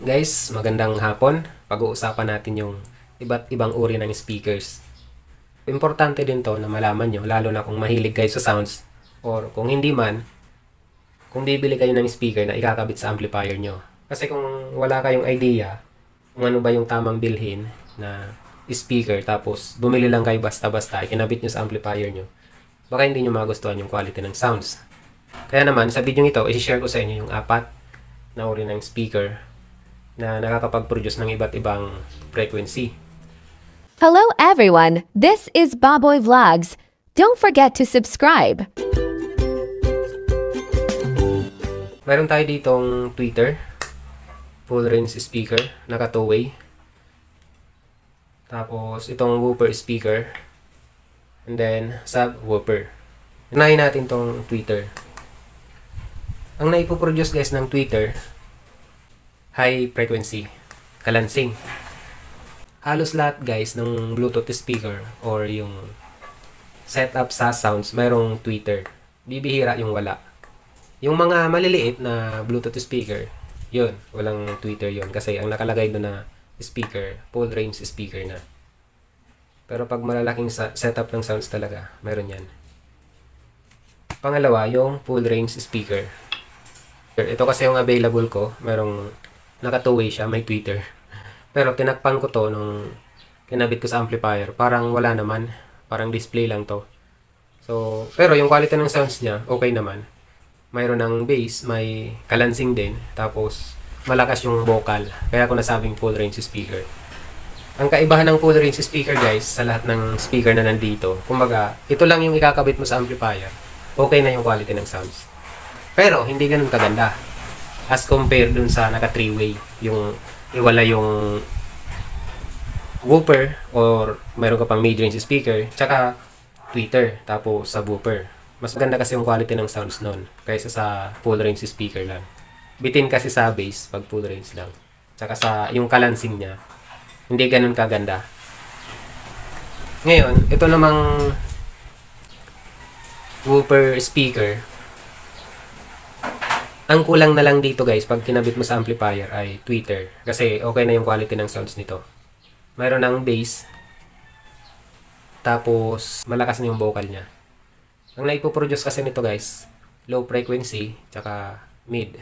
Guys, magandang hapon. Pag-uusapan natin yung iba't ibang uri ng speakers. Importante din to na malaman nyo, lalo na kung mahilig kayo sa sounds or kung hindi man, kung bibili kayo ng speaker na ikakabit sa amplifier nyo. Kasi kung wala kayong idea kung ano ba yung tamang bilhin na speaker tapos bumili lang kayo basta-basta, ikinabit nyo sa amplifier nyo, baka hindi nyo magustuhan yung quality ng sounds. Kaya naman, sa video ito, i-share ko sa inyo yung apat na uri ng speaker na nakakapag-produce ng iba't ibang frequency. Hello everyone, this is Baboy Vlogs. Don't forget to subscribe. Meron tayo ditong tweeter, full range speaker, naka two-way. Tapos itong woofer speaker, and then subwoofer. Unahin natin tong tweeter. Ang naipoproduce guys ng tweeter, high frequency, kalansing. Halos lahat guys ng Bluetooth speaker or yung setup sa sounds, mayroong tweeter. Bibihira yung wala. Yung mga maliliit na Bluetooth speaker, yun, walang tweeter yun. Kasi ang nakalagay doon na speaker, full range speaker na. Pero pag malalaking setup ng sounds talaga, meron yan. Pangalawa, yung full range speaker. Ito kasi yung available ko, merong naka two-way siya, may tweeter. Pero tinakpan ko to nung kinabit ko sa amplifier, parang wala naman, parang display lang to. So, pero yung quality ng sounds niya, okay naman. Mayroon ng bass, may kalansing din, tapos malakas yung vocal. Kaya ako nasabing full range speaker. Ang kaibahan ng full range speaker guys, sa lahat ng speaker na nandito, kumbaga, ito lang yung ikakabit mo sa amplifier, okay na yung quality ng sounds. Pero, hindi ganun kaganda. As compared dun sa naka three-way, yung iwala yung woofer or mayroon ka pang mid-range speaker, tsaka tweeter, tapos subwoofer. Mas maganda kasi yung quality ng sounds nun kaysa sa full range speaker lang. Bitin kasi sa bass pag full range lang. Tsaka sa yung kalansing niya, hindi ganun kaganda. Ngayon, ito namang woofer speaker. Ang kulang na lang dito guys, pag kinabit mo sa amplifier ay tweeter. Kasi okay na yung quality ng sounds nito. Mayroon ng bass. Tapos, malakas na yung vocal niya. Ang naipoproduce kasi nito guys, low frequency, tsaka mid.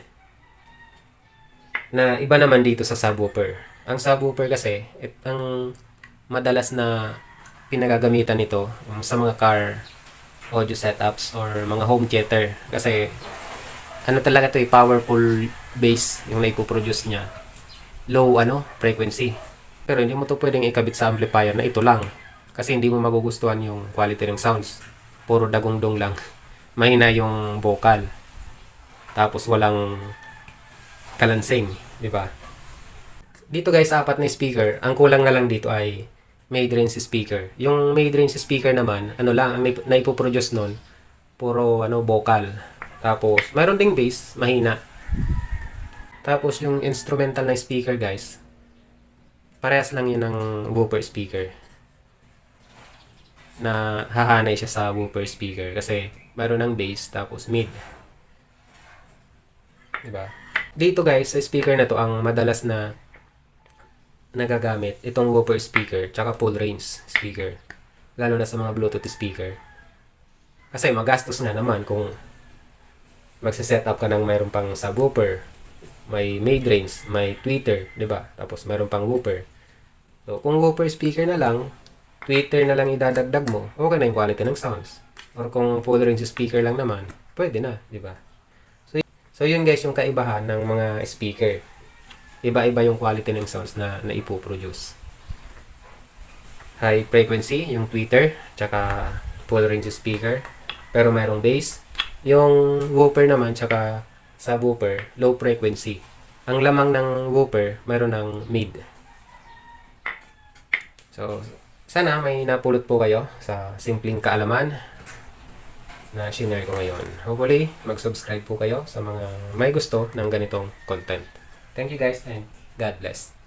Na iba naman dito sa subwoofer. Ang subwoofer kasi, it, ang madalas na pinagagamitan nito um, sa mga car audio setups or mga home theater. Kasi, ano talaga to eh, powerful bass yung naipoproduce niya. Low, ano, frequency. Pero hindi mo to pwedeng ikabit sa amplifier na ito lang. Kasi hindi mo magugustuhan yung quality ng sounds. Puro dagongdong lang. Mahina yung vocal. Tapos walang kalansing, di ba? Dito guys, apat na speaker. Ang kulang na lang dito ay mid-range speaker. Yung mid-range speaker naman, ano lang, ang naip- naipoproduce nun, puro ano, vocal. Tapos, mayroon ding bass, mahina. Tapos, yung instrumental na speaker guys, parehas lang yun ng woofer speaker na hahanay siya sa woofer speaker kasi mayroon ng bass tapos mid. Diba? Dito guys, sa speaker na to ang madalas na nagagamit itong woofer speaker tsaka full range speaker. Lalo na sa mga Bluetooth speaker. Kasi magastos na naman kung magse-set up ka ng mayroon pang subwoofer, may mid-range, may tweeter, 'di ba? Tapos mayroon pang woofer. So, kung woofer speaker na lang, tweeter na lang idadagdag mo, okay na yung quality ng sounds. Or kung full range speaker lang naman, pwede na, 'di ba? So, so yun guys yung kaibahan ng mga speaker. Iba-iba yung quality ng sounds na naipoproduce. High frequency, yung tweeter, tsaka full range speaker. Pero mayroong bass. Yung woofer naman, tsaka subwoofer, low frequency. Ang lamang ng woofer, mayroon ng mid. So, sana may napulot po kayo sa simpleng kaalaman na shinare ko ngayon. Hopefully, mag-subscribe po kayo sa mga may gusto ng ganitong content. Thank you guys and God bless.